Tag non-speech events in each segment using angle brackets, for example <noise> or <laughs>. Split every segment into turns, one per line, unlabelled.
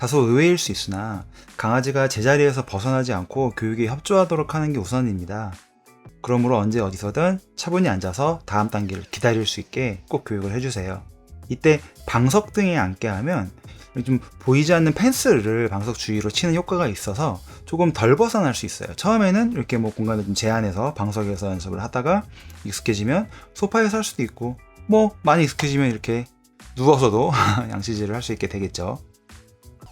다소 의외일 수 있으나 강아지가 제자리에서 벗어나지 않고 교육에 협조하도록 하는 게 우선입니다. 그러므로 언제 어디서든 차분히 앉아서 다음 단계를 기다릴 수 있게 꼭 교육을 해주세요. 이때 방석 등에 앉게 하면 좀 보이지 않는 펜스를 방석 주위로 치는 효과가 있어서 조금 덜 벗어날 수 있어요. 처음에는 이렇게 뭐 공간을 좀 제한해서 방석에서 연습을 하다가 익숙해지면 소파에서 할 수도 있고 뭐 많이 익숙해지면 이렇게 누워서도 <laughs> 양치질을 할 수 있게 되겠죠.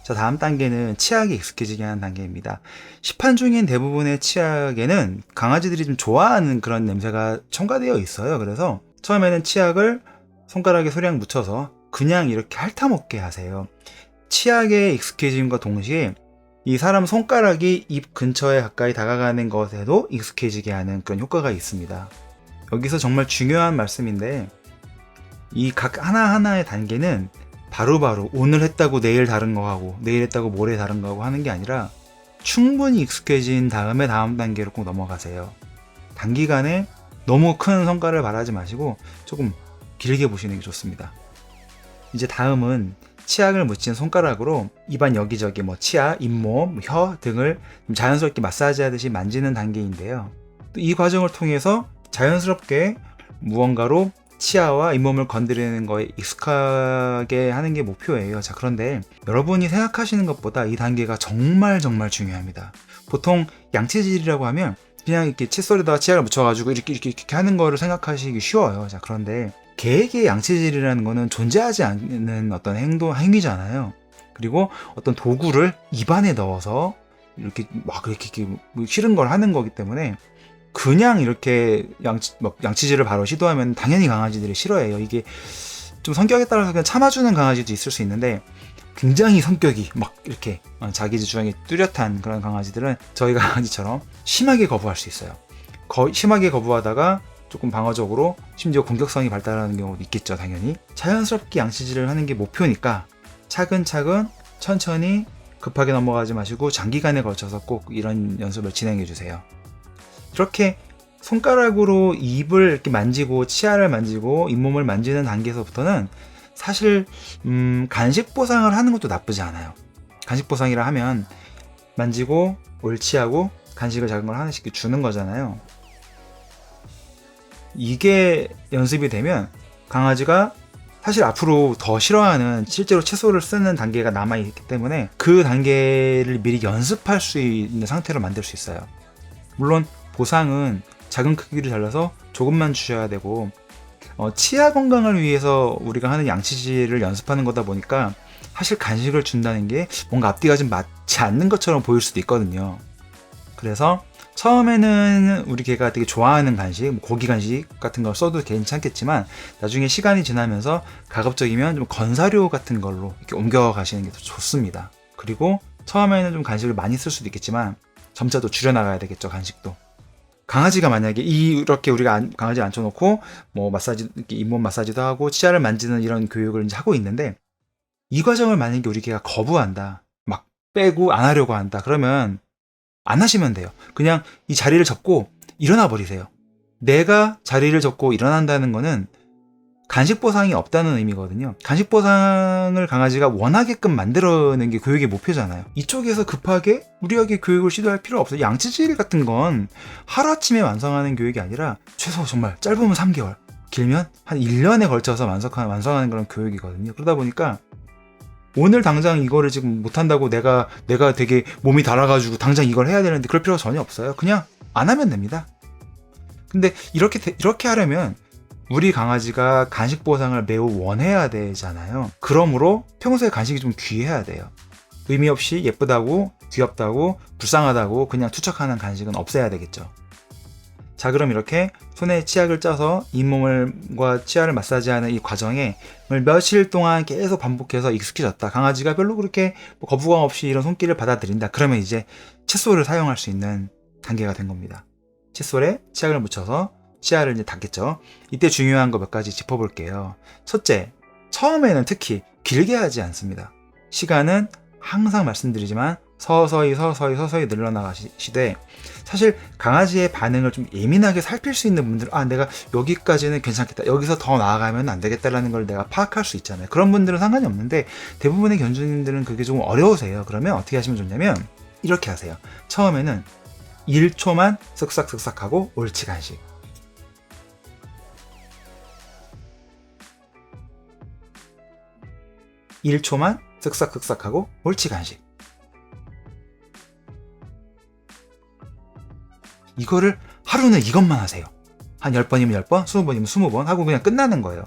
자, 다음 단계는 치약이 익숙해지게 하는 단계입니다. 시판 중인 대부분의 치약에는 강아지들이 좀 좋아하는 그런 냄새가 첨가되어 있어요. 그래서 처음에는 치약을 손가락에 소량 묻혀서 그냥 이렇게 핥아먹게 하세요. 치약에 익숙해짐과 동시에 이 사람 손가락이 입 근처에 가까이 다가가는 것에도 익숙해지게 하는 그런 효과가 있습니다. 여기서 정말 중요한 말씀인데 이 각 하나하나의 단계는 바로 바로 오늘 했다고 내일 다른 거 하고 내일 했다고 모레 다른 거 하고 하는 게 아니라 충분히 익숙해진 다음에 다음 단계로 꼭 넘어가세요. 단기간에 너무 큰 성과를 바라지 마시고 조금 길게 보시는 게 좋습니다. 이제 다음은 치약을 묻힌 손가락으로 입안 여기저기 뭐 치아, 잇몸, 혀 등을 좀 자연스럽게 마사지하듯이 만지는 단계인데요. 또이 과정을 통해서 자연스럽게 무언가로 치아와 잇몸을 건드리는 거에 익숙하게 하는 게 목표예요. 자, 그런데 여러분이 생각하시는 것보다 이 단계가 정말 정말 중요합니다. 보통 양치질이라고 하면 그냥 이렇게 칫솔에다가 치약을 묻혀가지고 이렇게 이렇게 이렇게 하는 거를 생각하시기 쉬워요. 자, 그런데 개에게 양치질이라는 거는 존재하지 않는 어떤 행동, 행위잖아요. 그리고 어떤 도구를 입안에 넣어서 이렇게 막 이렇게, 이렇게 뭐 싫은 걸 하는 거기 때문에 그냥 이렇게 양치, 막 양치질을 바로 시도하면 당연히 강아지들이 싫어해요. 이게 좀 성격에 따라서 그냥 참아주는 강아지도 있을 수 있는데 굉장히 성격이 막 이렇게 어, 자기 주장이 뚜렷한 그런 강아지들은 저희 강아지처럼 심하게 거부할 수 있어요. 거, 심하게 거부하다가 조금 방어적으로 심지어 공격성이 발달하는 경우도 있겠죠, 당연히. 자연스럽게 양치질을 하는 게 목표니까 차근차근 천천히 급하게 넘어가지 마시고 장기간에 걸쳐서 꼭 이런 연습을 진행해 주세요. 이렇게 손가락으로 입을 이렇게 만지고 치아를 만지고 잇몸을 만지는 단계에서부터는 사실 음, 간식 보상을 하는 것도 나쁘지 않아요. 간식 보상이라 하면 만지고 옳지하고 간식을 작은 걸 하나씩 주는 거잖아요. 이게 연습이 되면 강아지가 사실 앞으로 더 싫어하는 실제로 채소를 쓰는 단계가 남아 있기 때문에 그 단계를 미리 연습할 수 있는 상태로 만들 수 있어요. 물론 보상은 작은 크기로 잘라서 조금만 주셔야 되고 어, 치아 건강을 위해서 우리가 하는 양치질을 연습하는 거다 보니까 사실 간식을 준다는 게 뭔가 앞뒤가 좀 맞지 않는 것처럼 보일 수도 있거든요. 그래서 처음에는 우리 개가 되게 좋아하는 간식, 뭐 고기 간식 같은 걸 써도 괜찮겠지만 나중에 시간이 지나면서 가급적이면 좀 건사료 같은 걸로 이렇게 옮겨가시는 게 더 좋습니다. 그리고 처음에는 좀 간식을 많이 쓸 수도 있겠지만 점차 또 줄여나가야 되겠죠, 간식도. 강아지가 만약에 이렇게 우리가 안- 강아지 앉혀놓고 뭐 마사지 잇몸 마사지도 하고 치아를 만지는 이런 교육을 이제 하고 있는데 이 과정을 만약에 우리 개가 거부한다 막 빼고 안 하려고 한다 그러면 안 하시면 돼요. 그냥 이 자리를 접고 일어나 버리세요. 내가 자리를 접고 일어난다는 거는 간식 보상이 없다는 의미거든요. 간식 보상을 강아지가 원하게끔 만들어내는 게 교육의 목표잖아요. 이쪽에서 급하게 무리하게 교육을 시도할 필요 없어요. 양치질 같은 건 하루아침에 완성하는 교육이 아니라 최소 정말 짧으면 3개월, 길면 한 1년에 걸쳐서 완성하, 완성하는 그런 교육이거든요. 그러다 보니까 오늘 당장 이거를 지금 못한다고 내가, 내가 되게 몸이 달아가지고 당장 이걸 해야 되는데 그럴 필요가 전혀 없어요. 그냥 안 하면 됩니다. 근데 이렇게, 되- 이렇게 하려면 우리 강아지가 간식 보상을 매우 원해야 되잖아요. 그러므로 평소에 간식이 좀 귀해야 돼요. 의미 없이 예쁘다고, 귀엽다고, 불쌍하다고 그냥 투척하는 간식은 없애야 되겠죠. 자, 그럼 이렇게 손에 치약을 짜서 잇몸과 치아를 마사지하는 이 과정에 며칠 동안 계속 반복해서 익숙해졌다. 강아지가 별로 그렇게 뭐 거부감 없이 이런 손길을 받아들인다. 그러면 이제 칫솔을 사용할 수 있는 단계가 된 겁니다. 칫솔에 치약을 묻혀서 치아를 이제 닦겠죠. 이때 중요한 거 몇 가지 짚어볼게요. 첫째, 처음에는 특히 길게 하지 않습니다. 시간은 항상 말씀드리지만 서서히 서서히 서서히 늘려나가시되 사실 강아지의 반응을 좀 예민하게 살필 수 있는 분들은 아 내가 여기까지는 괜찮겠다 여기서 더 나아가면 안 되겠다라는 걸 내가 파악할 수 있잖아요 그런 분들은 상관이 없는데 대부분의 견주님들은 그게 좀 어려우세요 그러면 어떻게 하시면 좋냐면 이렇게 하세요 처음에는 1초만 쓱싹쓱싹 하고 옳지 간식 1초만 쓱싹쓱싹 하고 옳지 간식 이거를 하루는 이것만 하세요. 한 10번이면 10번, 20번이면 20번 하고 그냥 끝나는 거예요.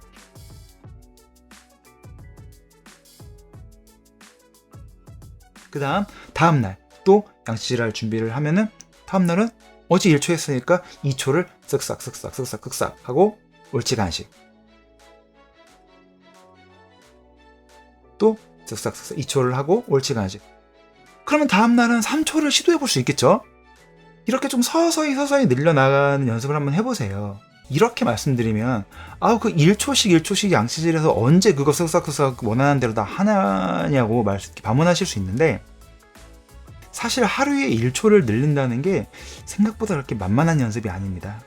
그 다음, 다음날 또 양치질 할 준비를 하면은 다음날은 어제 1초 했으니까 2초를 쓱싹 쓱싹 쓱싹 쓱싹 하고 옳지 간식 또 쓱싹 쓱싹 2초를 하고 옳지 간식 그러면 다음날은 3초를 시도해 볼 수 있겠죠? 이렇게 좀 서서히 서서히 늘려나가는 연습을 한번 해보세요. 이렇게 말씀드리면 아우 그 1초씩 1초씩 양치질에서 언제 그거 쓱싹쓱싹 원하는 대로 다 하냐고 말 반문하실 수 있는데 사실 하루에 1초를 늘린다는 게 생각보다 그렇게 만만한 연습이 아닙니다.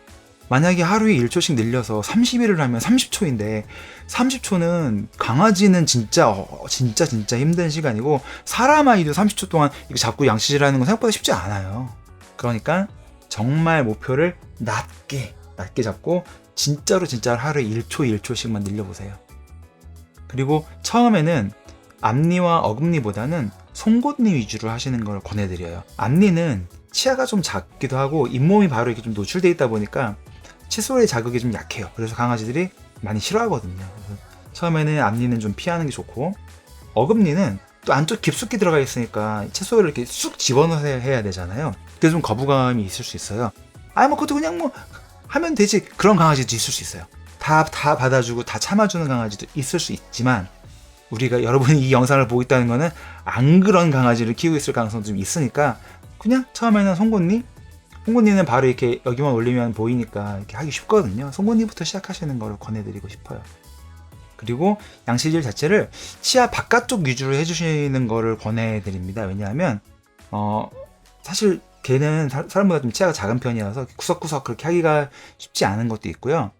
만약에 하루에 1초씩 늘려서 30일을 하면 30초인데 30초는 강아지는 진짜 어, 진짜 진짜 힘든 시간이고 사람 아이도 30초 동안 이거 잡고 양치질하는 건 생각보다 쉽지 않아요. 그러니까 정말 목표를 낮게 낮게 잡고 진짜로 진짜 하루에 1초 1초씩만 늘려보세요. 그리고 처음에는 앞니와 어금니보다는 송곳니 위주로 하시는 걸 권해드려요. 앞니는 치아가 좀 작기도 하고 잇몸이 바로 이렇게 좀 노출돼 있다 보니까 칫솔의 자극이 좀 약해요. 그래서 강아지들이 많이 싫어하거든요. 처음에는 앞니는 좀 피하는 게 좋고 어금니는 또 안쪽 깊숙이 들어가 있으니까 채소를 이렇게 쑥 집어넣어야 해야 되잖아요. 그래서 좀 거부감이 있을 수 있어요. 아, 뭐 그것도 그냥 뭐 하면 되지. 그런 강아지도 있을 수 있어요. 다, 다 받아주고 다 참아주는 강아지도 있을 수 있지만 우리가 여러분이 이 영상을 보고 있다는 거는 안 그런 강아지를 키우고 있을 가능성도 좀 있으니까 그냥 처음에는 송곳니 송곳니는 바로 이렇게 여기만 올리면 보이니까 이렇게 하기 쉽거든요. 송곳니부터 시작하시는 거를 권해드리고 싶어요. 그리고 양치질 자체를 치아 바깥쪽 위주로 해주시는 거를 권해드립니다. 왜냐하면 어 사실 걔는 사람보다 좀 치아가 작은 편이라서 구석구석 그렇게 하기가 쉽지 않은 것도 있고요.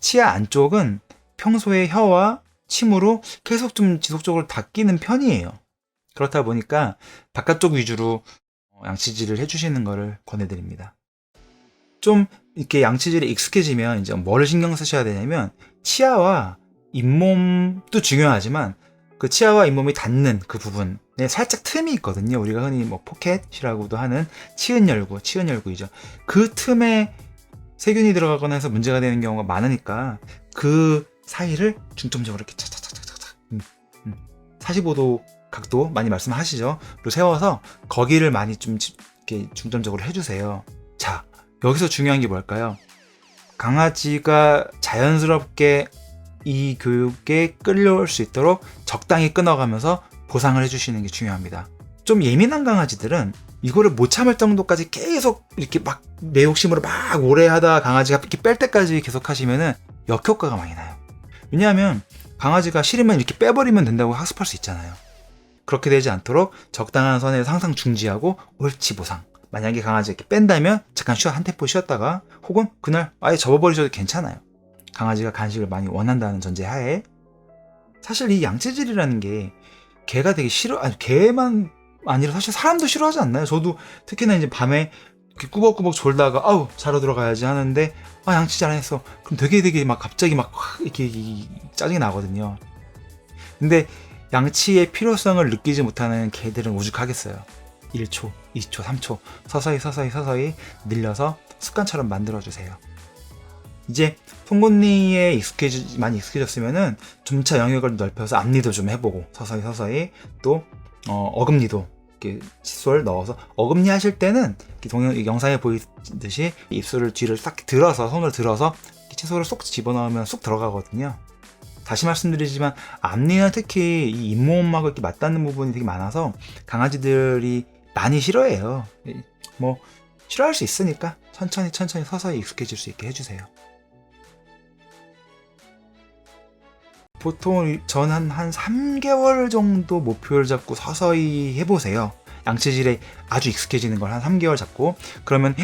치아 안쪽은 평소에 혀와 침으로 계속 좀 지속적으로 닦이는 편이에요. 그렇다 보니까 바깥쪽 위주로 양치질을 해주시는 거를 권해드립니다. 좀 이렇게 양치질에 익숙해지면 이제 뭐를 신경 쓰셔야 되냐면 치아와 잇몸도 중요하지만 그 치아와 잇몸이 닿는 그 부분에 살짝 틈이 있거든요. 우리가 흔히 뭐 포켓이라고도 하는 치은 열구, 치은 열구이죠. 그 틈에 세균이 들어가거나 해서 문제가 되는 경우가 많으니까 그 사이를 중점적으로 이렇게 차차차차차 음, 음. 45도 각도 많이 말씀하시죠. 로 세워서 거기를 많이 좀 이렇게 중점적으로 해주세요. 자, 여기서 중요한 게 뭘까요? 강아지가 자연스럽게 이 교육에 끌려올 수 있도록 적당히 끊어가면서 보상을 해주시는 게 중요합니다. 좀 예민한 강아지들은 이거를 못 참을 정도까지 계속 이렇게 막 내 욕심으로 막 오래 하다 강아지가 이렇게 뺄 때까지 계속 하시면은 역효과가 많이 나요. 왜냐하면 강아지가 싫으면 이렇게 빼버리면 된다고 학습할 수 있잖아요. 그렇게 되지 않도록 적당한 선에서 항상 중지하고 옳지 보상. 만약에 강아지 이렇게 뺀다면 잠깐 쉬어 한 템포 쉬었다가 혹은 그날 아예 접어버리셔도 괜찮아요. 강아지가 간식을 많이 원한다는 전제 하에 사실 이 양치질이라는 게 개가 되게 싫어 아니 개만 아니라 사실 사람도 싫어하지 않나요? 저도 특히나 이제 밤에 꾸벅꾸벅 졸다가 아우 자러 들어가야지 하는데 아 양치질 안 했어 그럼 되게 되게 막 갑자기 막 이렇게 짜증이 나거든요. 근데 양치의 필요성을 느끼지 못하는 개들은 오죽하겠어요. 1초, 2초, 3초 서서히 서서히 서서히 늘려서 습관처럼 만들어 주세요. 이제 송곳니에 익숙해지 많이 익숙해졌으면은 점차 영역을 넓혀서 앞니도 좀 해보고 서서히 서서히 또 어, 금니도 이렇게 칫솔 넣어서 어금니 하실 때는 동영 영상에 보이듯이 입술을 뒤를 싹 들어서 손을 들어서 칫솔을 쏙 집어넣으면 쏙 들어가거든요. 다시 말씀드리지만 앞니는 특히 이 잇몸하고 이렇게 맞닿는 부분이 되게 많아서 강아지들이 많이 싫어해요. 뭐 싫어할 수 있으니까 천천히 천천히 서서히 익숙해질 수 있게 해주세요. 보통 저는 한 3개월 정도 목표를 잡고 서서히 해보세요. 양치질에 아주 익숙해지는 걸 한 3개월 잡고 그러면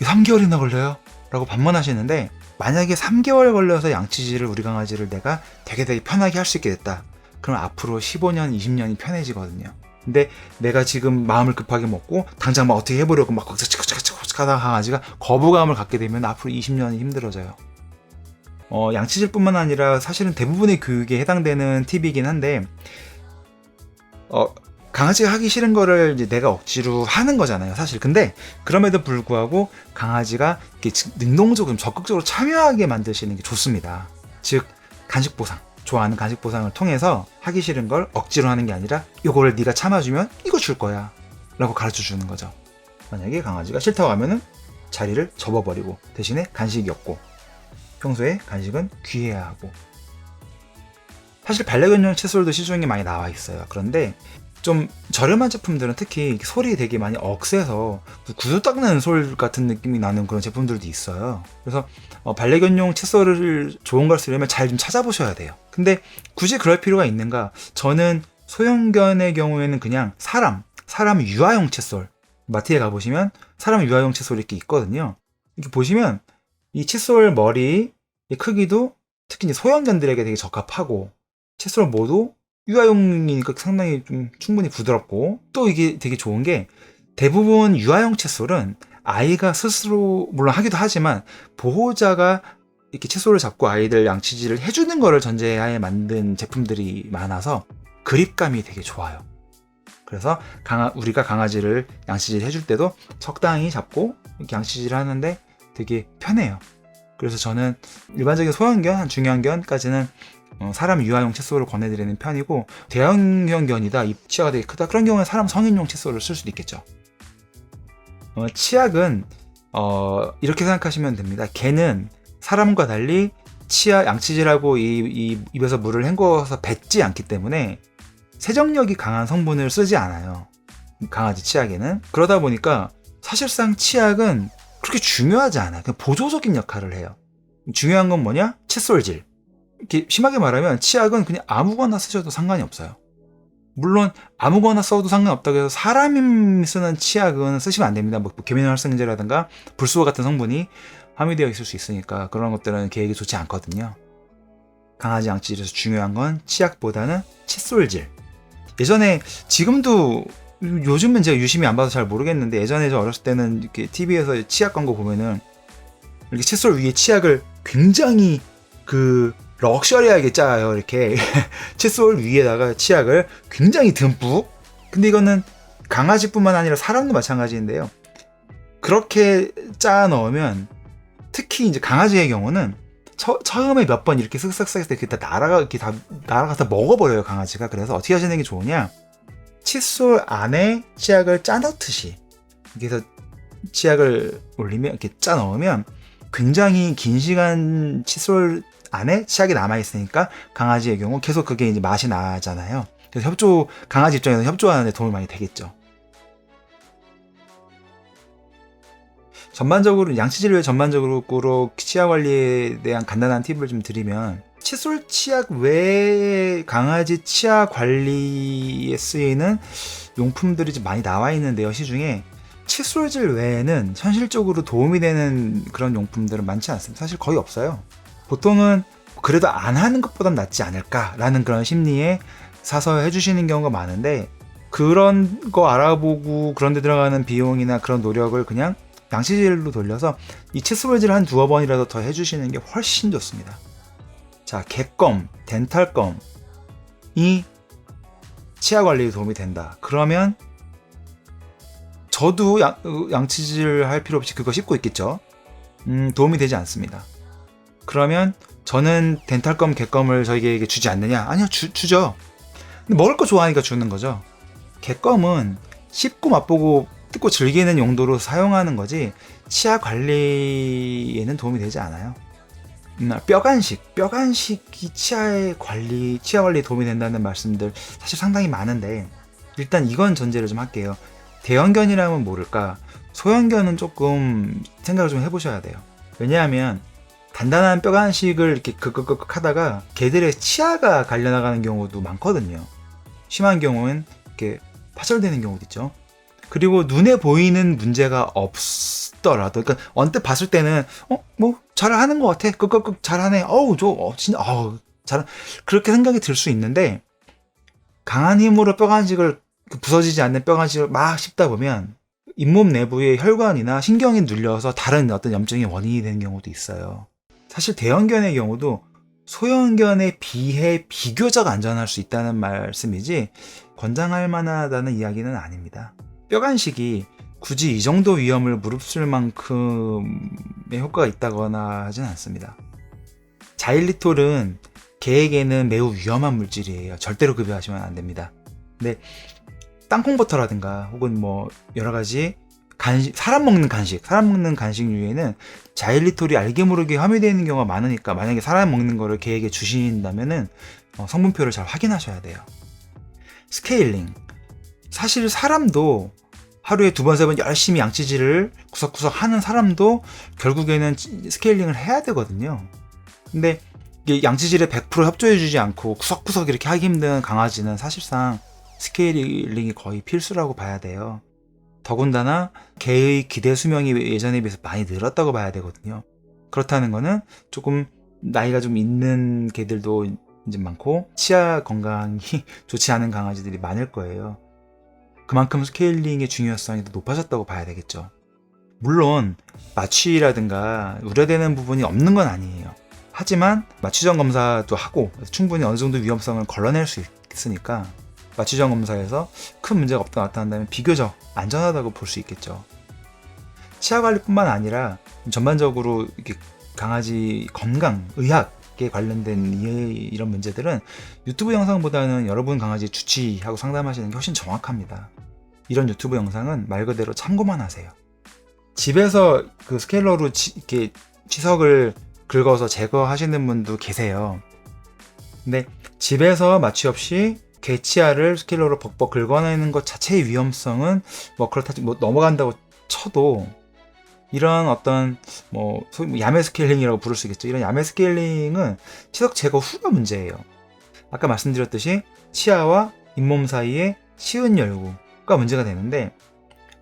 3개월이나 걸려요? 라고 반문하시는데 만약에 3개월 걸려서 양치질을 우리 강아지를 내가 되게 되게 편하게 할 수 있게 됐다. 그럼 앞으로 15년, 20년이 편해지거든요. 근데 내가 지금 마음을 급하게 먹고 당장 막 어떻게 해보려고 막 치크치크치크 하다가 강아지가 거부감을 갖게 되면 앞으로 20년이 힘들어져요. 어, 양치질뿐만 아니라 사실은 대부분의 교육에 해당되는 팁이긴 한데 어, 강아지가 하기 싫은 거를 이제 내가 억지로 하는 거잖아요, 사실. 근데 그럼에도 불구하고 강아지가 이렇게 능동적으로 적극적으로 참여하게 만드시는 게 좋습니다. 즉 간식 보상, 좋아하는 간식 보상을 통해서 하기 싫은 걸 억지로 하는 게 아니라 이거를 네가 참아주면 이거 줄 거야라고 가르쳐 주는 거죠. 만약에 강아지가 싫다고 하면은 자리를 접어버리고 대신에 간식이 없고 평소에 간식은 귀해야 하고 사실 반려견용 칫솔도 시중에 많이 나와 있어요. 그런데 좀 저렴한 제품들은 특히 소리 되게 많이 억세서 구두 닦는 솔 같은 느낌이 나는 그런 제품들도 있어요. 그래서 어, 반려견용 칫솔을 좋은 걸 쓰려면 잘 좀 찾아보셔야 돼요. 근데 굳이 그럴 필요가 있는가? 저는 소형견의 경우에는 그냥 사람, 사람 유아용 칫솔 마트에 가보시면 사람 유아용 칫솔 이렇게 있거든요. 이렇게 보시면 이 칫솔 머리 크기도 특히 소형견들에게 되게 적합하고 칫솔 모두 유아용이니까 상당히 좀 충분히 부드럽고 또 이게 되게 좋은 게 대부분 유아용 칫솔은 아이가 스스로 물론 하기도 하지만 보호자가 이렇게 칫솔을 잡고 아이들 양치질을 해주는 거를 전제하에 만든 제품들이 많아서 그립감이 되게 좋아요. 그래서 강아, 우리가 강아지를 양치질 해줄 때도 적당히 잡고 양치질을 하는데 되게 편해요. 그래서 저는 일반적인 소형견, 한 중형견까지는 어, 사람 유아용 칫솔을 권해드리는 편이고 대형형 견이다 입치아가 되게 크다. 그런 경우에 사람 성인용 칫솔을 쓸 수도 있겠죠. 어, 치약은 어, 이렇게 생각하시면 됩니다. 개는 사람과 달리 치아 양치질하고 이, 이 입에서 물을 헹궈서 뱉지 않기 때문에 세정력이 강한 성분을 쓰지 않아요. 강아지 치약에는. 그러다 보니까 사실상 치약은 그렇게 중요하지 않아요. 보조적인 역할을 해요. 중요한 건 뭐냐? 칫솔질 이렇게 심하게 말하면 치약은 그냥 아무거나 쓰셔도 상관이 없어요. 물론 아무거나 써도 상관없다고 해서 사람이 쓰는 치약은 쓰시면 안 됩니다. 뭐 계면활성제라든가 불수호 같은 성분이 함유되어 있을 수 있으니까 그런 것들은 계획이 좋지 않거든요. 강아지 양치질에서 중요한 건 치약보다는 칫솔질. 예전에 지금도 요즘은 제가 유심히 안 봐서 잘 모르겠는데 예전에 저 어렸을 때는 이렇게 TV에서 치약 광고 보면은 이렇게 칫솔 위에 치약을 굉장히 그 럭셔리하게 짜요. 이렇게 <laughs> 칫솔 위에다가 치약을 굉장히 듬뿍. 근데 이거는 강아지뿐만 아니라 사람도 마찬가지인데요. 그렇게 짜 넣으면 특히 이제 강아지의 경우는 처, 처음에 몇 번 이렇게 때 이렇게 다 날아가 이렇게 다 날아가서 먹어버려요 강아지가. 그래서 어떻게 하시는 게 좋으냐? 칫솔 안에 치약을 짜 넣듯이. 그래서 치약을 올리면 이렇게 짜 넣으면 굉장히 긴 시간 칫솔 안에 치약이 남아 있으니까 강아지의 경우 계속 그게 이제 맛이 나잖아요. 그래서 협조 강아지 입장에서 협조하는 데 도움이 많이 되겠죠. 전반적으로 양치질 외 전반적으로 치아 관리에 대한 간단한 팁을 좀 드리면 칫솔 치약 외에 강아지 치아 관리에 쓰이는 용품들이 좀 많이 나와 있는데요 시중에 칫솔질 외에는 현실적으로 도움이 되는 그런 용품들은 많지 않습니다 사실 거의 없어요 보통은 그래도 안 하는 것보단 낫지 않을까라는 그런 심리에 사서 해주시는 경우가 많은데 그런 거 알아보고 그런 데 들어가는 비용이나 그런 노력을 그냥 양치질로 돌려서 이 칫솔질 한 두어 번이라도 더 해주시는 게 훨씬 좋습니다. 자, 객검, 덴탈검이 치아 관리에 도움이 된다. 그러면 저도 양, 양치질 할 필요 없이 그거 씹고 있겠죠? 음, 도움이 되지 않습니다. 그러면 저는 덴탈검, 객검을 저에게 주지 않느냐? 아니요, 주, 주죠. 근데 먹을 거 좋아하니까 주는 거죠. 객검은 씹고 맛보고 뜯고 즐기는 용도로 사용하는 거지 치아 관리에는 도움이 되지 않아요. 음, 뼈간식, 뼈 간식이 치아의 관리, 치아 관리에 도움이 된다는 말씀들 사실 상당히 많은데 일단 이건 전제를 좀 할게요. 대형견이라면 모를까 소형견은 조금 생각을 좀 해보셔야 돼요. 왜냐하면 단단한 뼈 간식을 이렇게 극극극 하다가 개들의 치아가 갈려나가는 경우도 많거든요. 심한 경우는 이렇게 파절되는 경우도 있죠. 그리고 눈에 보이는 문제가 없더라도, 그러니까 언뜻 봤을 때는 어 뭐 잘하는 것 같아, 끄끄끄 잘하네, 어우 저 어, 진짜 어우 잘 그렇게 생각이 들 수 있는데 강한 힘으로 뼈 간식을 그 부서지지 않는 뼈 간식을 막 씹다 보면 잇몸 내부의 혈관이나 신경이 눌려서 다른 어떤 염증의 원인이 되는 경우도 있어요. 사실 대형견의 경우도 소형견에 비해 비교적 안전할 수 있다는 말씀이지 권장할 만하다는 이야기는 아닙니다. 뼈간식이 굳이 이 정도 위험을 무릅쓸 만큼의 효과가 있다거나 하진 않습니다. 자일리톨은 개에게는 매우 위험한 물질이에요. 절대로 급여하시면 안 됩니다. 근데 땅콩버터라든가 혹은 뭐 여러 가지 간식, 사람 먹는 간식, 사람 먹는 간식류에는 자일리톨이 알게 모르게 함유되어 있는 경우가 많으니까 만약에 사람 먹는 거를 개에게 주신다면은 어, 성분표를 잘 확인하셔야 돼요. 스케일링. 사실 사람도 하루에 두 번, 세 번 열심히 양치질을 구석구석 하는 사람도 결국에는 찌- 스케일링을 해야 되거든요. 근데 이게 양치질에 100% 협조해주지 않고 구석구석 이렇게 하기 힘든 강아지는 사실상 스케일링이 거의 필수라고 봐야 돼요. 더군다나 개의 기대 수명이 예전에 비해서 많이 늘었다고 봐야 되거든요. 그렇다는 거는 조금 나이가 좀 있는 개들도 이제 많고 치아 건강이 <laughs> 좋지 않은 강아지들이 많을 거예요. 그만큼 스케일링의 중요성이 더 높아졌다고 봐야 되겠죠. 물론 마취라든가 우려되는 부분이 없는 건 아니에요. 하지만 마취전 검사도 하고 충분히 어느 정도 위험성을 걸러낼 수 있으니까 마취전 검사에서 큰 문제가 없다 나타난다면 비교적 안전하다고 볼 수 있겠죠. 치아 관리뿐만 아니라 전반적으로 이렇게 강아지 건강, 의학에 관련된 이- 이런 문제들은 유튜브 영상보다는 여러분 강아지 주치하고 상담하시는 게 훨씬 정확합니다. 이런 유튜브 영상은 말 그대로 참고만 하세요. 집에서 그 스케일러로 치, 이렇게 치석을 긁어서 제거하시는 분도 계세요. 근데 집에서 마취 없이 개치아를 스케일러로 벅벅 긁어내는 것 자체의 위험성은 뭐 그렇다 뭐 넘어간다고 쳐도 이런 어떤 뭐 소위 뭐 야매 스케일링이라고 부를 수 있겠죠. 이런 야매 스케일링은 치석 제거 후가 문제예요. 아까 말씀드렸듯이 치아와 잇몸 사이에 치은 열구가 문제가 되는데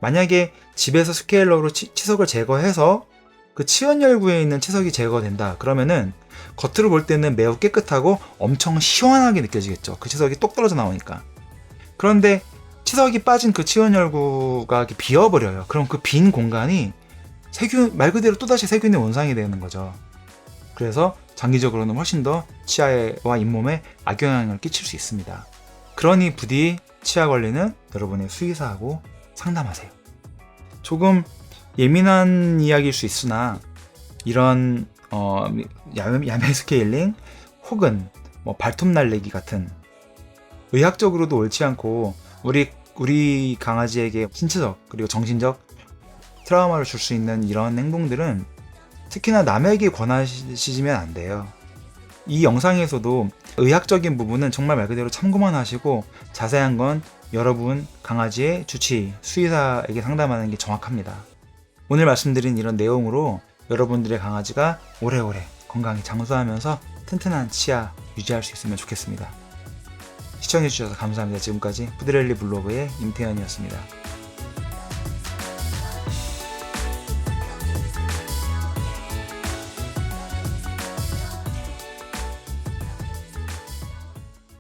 만약에 집에서 스케일러로 치, 치석을 제거해서 그 치은 열구에 있는 치석이 제거된다. 그러면은 겉으로 볼 때는 매우 깨끗하고 엄청 시원하게 느껴지겠죠. 그 치석이 똑 떨어져 나오니까. 그런데 치석이 빠진 그 치원 열구가 비어버려요. 그럼 그 빈 공간이 세균, 말 그대로 또다시 세균의 원상이 되는 거죠. 그래서 장기적으로는 훨씬 더 치아와 잇몸에 악영향을 끼칠 수 있습니다. 그러니 부디 치아 관리는 여러분의 수의사하고 상담하세요. 조금 예민한 이야기일 수 있으나 이런 어, 야매, 야매 스케일링 혹은 뭐 발톱 날리기 같은 의학적으로도 옳지 않고 우리 우리 강아지에게 신체적 그리고 정신적 트라우마를 줄 수 있는 이런 행동들은 특히나 남에게 권하시면 안 돼요. 이 영상에서도 의학적인 부분은 정말 말 그대로 참고만 하시고 자세한 건 여러분 강아지의 주치 수의사에게 상담하는 게 정확합니다. 오늘 말씀드린 이런 내용으로 여러분들의 강아지가 오래오래 건강히 장수하면서 튼튼한 치아 유지할 수 있으면 좋겠습니다. 시청해주셔서 감사합니다. 지금까지 푸드렐리 블로그의 임태현이었습니다.